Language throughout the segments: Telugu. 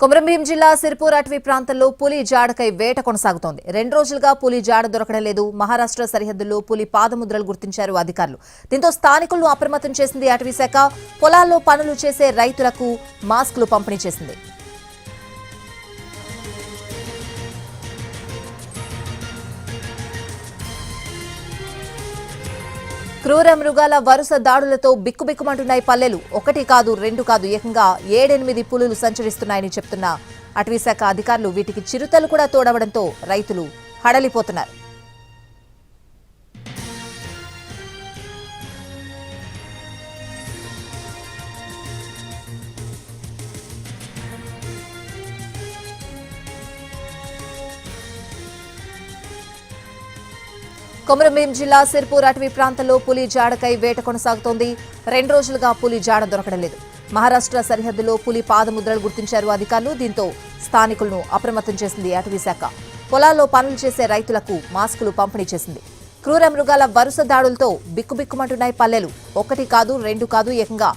కొమరంభీం జిల్లా సిర్పూర్ అటవీ ప్రాంతంలో పులి జాడకై వేట కొనసాగుతోంది. రెండు రోజులుగా పులి జాడ దొరకడం లేదు. మహారాష్ట్ర సరిహద్దుల్లో పులి పాదముద్రలు గుర్తించారు అధికారులు. దీంతో స్థానికులను అప్రమత్తం చేసింది అటవీ శాఖ పొలాల్లో పనులు చేసే రైతులకు మాస్కులు పంపిణీ చేసింది. క్రూర మృగాల వరుస దాడులతో బిక్కుబిక్కుమంటున్నాయి పల్లెలు. ఒకటి కాదు రెండు కాదు ఏకంగా ఏడెనిమిది పులులు సంచరిస్తున్నాయని చెప్తున్న. అటవీశాఖ అధికారులు వీటికి చిరుతలు కూడా తోడవడంతో రైతులు హడలిపోతున్నారు. కొమరంభీం జిల్లా సిర్పూర్ అటవీ ప్రాంతంలో పులి జాడకై వేట కొనసాగుతోంది. రెండు రోజులుగా పులి జాడ దొరకడం లేదు. మహారాష్ట్ర సరిహద్దులో పులి పాదముద్రలు గుర్తించారు అధికారులు. దీంతో స్థానికులను అప్రమత్తం చేసింది అటవీ శాఖ. పొలాల్లో పనులు చేసే రైతులకు మాస్కులు పంపిణీ చేసింది. క్రూర మృగాల వరుస దాడులతో బిక్కుబిక్కుమంటున్నాయి పల్లెలు. ఒకటి కాదు రెండు కాదు ఏకంగా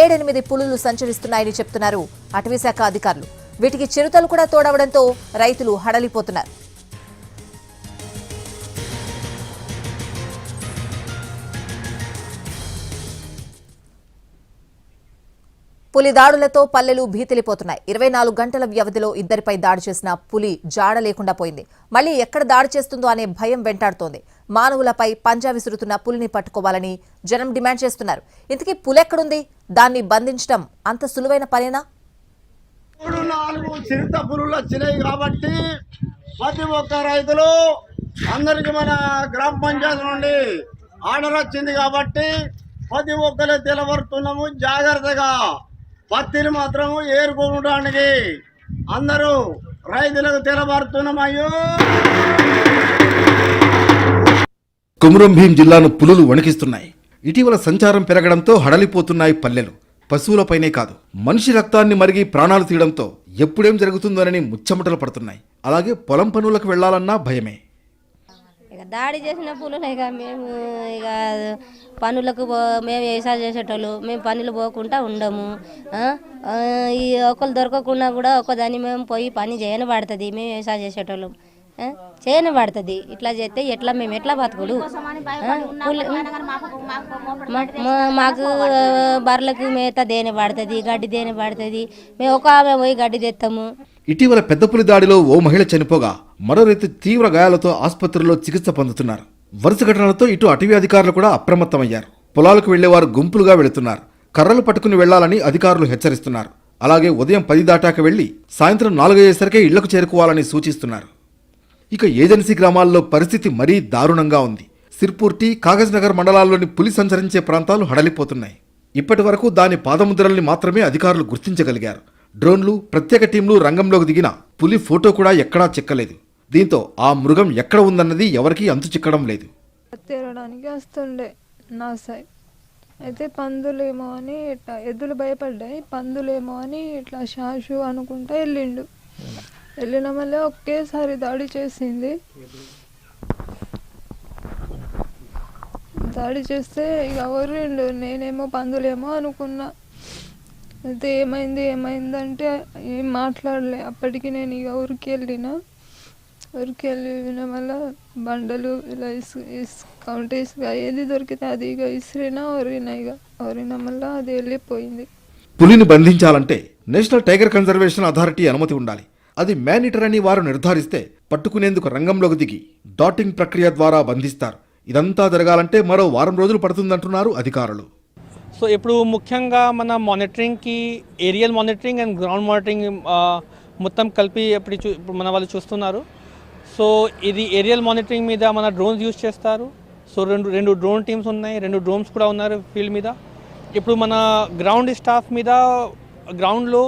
ఏడెనిమిది పులులు సంచరిస్తున్నాయని చెప్తున్నారు అటవీశాఖ అధికారులు. వీటికి చిరుతలు కూడా తోడవడంతో రైతులు హడలిపోతున్నారు. పులి దాడులతో పల్లెలు భీతిలిపోతున్నాయి. ఇరవై నాలుగు గంటల వ్యవధిలో ఇద్దరిపై దాడి చేసిన పులి జాడ లేకుండా పోయింది. మళ్ళీ ఎక్కడ దాడి చేస్తుందో అనే భయం వెంటాడుతోంది. మానవులపై పంజా విసురుతున్న పులిని పట్టుకోవాలని జనం డిమాండ్ చేస్తున్నారు. ఇంతకీ పులెక్కడుంది దాన్ని బంధించడం అంత సులువైన పనేనా? మూడు నాలుగు చిరుత పురుగులు వచ్చినాయి కాబట్టి ప్రతి ఒక్క రైతులు అందరికి మన గ్రామ పంచాయతీ నుండి ఆర్డర్ వచ్చింది కాబట్టి ప్రతి ఒక్కరే తెలవరుతున్నాము జాగ్రత్తగా పత్తిని మాత్రం ఏరుకోవడానికి అందరూ రైతులకు తెలబడుతున్నామయ్యో. కుమరం భీం జిల్లాను పులులు వణికిస్తున్నాయి. ఇటీవల సంచారం పెరగడంతో హడలిపోతున్నాయి పల్లెలు. పశువులపైనే కాదు మనిషి రక్తాన్ని మరిగి ప్రాణాలు తీయడంతో ఎప్పుడేం జరుగుతుందోనని ముచ్చమటలు పడుతున్నాయి. అలాగే పొలం పనులకు వెళ్ళాలన్నా భయమే. ఇక దాడి చేసిన పూలను ఇక మేము ఇక పనులకు పో మేము వ్యవసాయం చేసేటోళ్ళు మేము పనులు పోకుండా ఉండము. ఈ ఒకరు దొరకకుండా కూడా ఒకదాన్ని మేము పోయి పని చేయని పడుతుంది. మేము వ్యవసాయం చేసేటోళ్ళం. చేయని పడుతుంది. ఇట్లా చేస్తే ఎట్లా మేము ఎట్లా బతుకుడు మాకు బర్రెలకు మేత దేని పడుతుంది? గడ్డి దేని పడుతుంది? మేము ఒక ఆమె పోయి గడ్డి తెస్తాము ఇటీవల పెద్ద పులి దాడిలో ఓ మహిళ చనిపోగా మరో రైతు తీవ్ర గాయాలతో ఆసుపత్రిలో చికిత్స పొందుతున్నారు. వరుస ఘటనలతో ఇటు అటవీ అధికారులు కూడా అప్రమత్తమయ్యారు. పొలాలకు వెళ్ళేవారు గుంపులుగా వెళుతున్నారు. కర్రలు పట్టుకుని వెళ్ళాలని అధికారులు హెచ్చరిస్తున్నారు. అలాగే ఉదయం పది దాటాక వెళ్ళి సాయంత్రం నాలుగయ్యేసరికే ఇళ్ళకు చేరుకోవాలని సూచిస్తున్నారు. ఇక ఏజెన్సీ గ్రామాల్లో పరిస్థితి మరీ దారుణంగా ఉంది. సిర్పూర్టి కాగజ్నగర్ మండలాల్లోని పులి సంచరించే ప్రాంతాలు హడలిపోతున్నాయి. ఇప్పటి వరకు దాని పాదముద్రల్ని మాత్రమే అధికారులు గుర్తించగలిగారు. డ్రోన్లు ప్రత్యేక టీంలు రంగంలోకి దిగిన పులి ఫోటో కూడా ఎక్కడా చిక్కలేదు. దీంతో ఆ మృగం ఎక్కడ ఉందన్నది ఎవరికీ అంతు చిక్కడం లేదు. తీరడానికి వస్తుండే నా సైడ్ అయితే పందులేమో అని ఇట్లా ఎద్దులు భయపడ్డాయి. పందులేమో అని ఇట్లా షాషు అనుకుంటా వెళ్ళిండు వెళ్ళిన మళ్ళీ ఒకేసారి దాడి చేసింది. దాడి చేస్తే ఇక ఎవరు నేనేమో పందులేమో అనుకున్నా. అయితే ఏమైంది ఏమైందంటే ఏం మాట్లాడలే. అప్పటికి నేను ఇక ఊరికి వెళ్ళిన. ఊరికి వెళ్ళిన వల్ల బండలు ఇలా ఇసు ఇసు కౌంట్ ఇసుక ఏది దొరికితే అది ఇక ఇసిరినా ఒరినా ఇక. ఒరిన వల్ల అది వెళ్ళిపోయింది. పులిని బంధించాలంటే నేషనల్ టైగర్ కన్జర్వేషన్ అథారిటీ అనుమతి ఉండాలి. అది మేనిటర్ అని వారు నిర్ధారిస్తే పట్టుకునేందుకు రంగంలోకి దిగి డాటింగ్ ప్రక్రియ ద్వారా బంధిస్తారు. ఇదంతా జరగాలంటే మరో వారం రోజులు పడుతుందంటున్నారు అధికారులు. సో ఇప్పుడు ముఖ్యంగా మన మానిటరింగ్కి aerial monitoring and ground monitoring మొత్తం కలిపి ఇప్పుడు చూ ఇప్పుడు మన వాళ్ళు చూస్తున్నారు. సో ఇది ఏరియల్ మానిటరింగ్ మీద మన డ్రోన్స్ యూజ్ చేస్తారు. సో రెండు రెండు డ్రోన్ టీమ్స్ ఉన్నాయి రెండు డ్రోన్స్ కూడా ఉన్నారు ఫీల్డ్ మీద. ఇప్పుడు మన గ్రౌండ్ స్టాఫ్ మీద గ్రౌండ్లో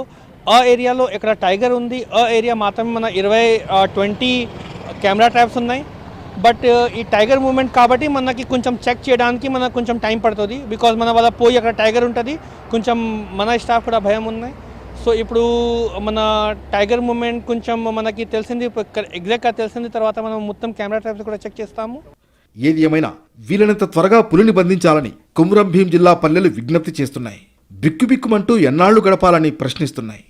ఆ ఏరియాలో ఇక్కడ టైగర్ ఉంది ఆ ఏరియా మాత్రమే మన ఇరవై ట్వంటీ కెమెరా ట్రాప్స్ ఉన్నాయి. బట్ ఈ టైగర్ మూమెంట్ కాబట్టి మనకి కొంచెం చెక్ చేయడానికి మనకు కొంచెం టైం పడుతుంది. బికాజ్ మన వల్ల పోయి అక్కడ టైగర్ ఉంటుంది. కొంచెం మన స్టాఫ్ కూడా భయం ఉన్నాయి సో ఇప్పుడు మన టైగర్ మూమెంట్ కొంచెం మనకి తెలిసింది ఎగ్జాక్ట్గా తెలిసింది తర్వాత మనం మొత్తం కెమెరా ట్రాప్స్ కూడా చెక్ చేస్తాము. ఏది ఏమైనా వీలైనంత త్వరగా పులిని బంధించాలని కుమ్రం భీం జిల్లా పల్లెలు విజ్ఞప్తి చేస్తున్నాయి. బిక్కుబిక్కుమంటూ ఎన్నాళ్ళు గడపాలని ప్రశ్నిస్తున్నాయి.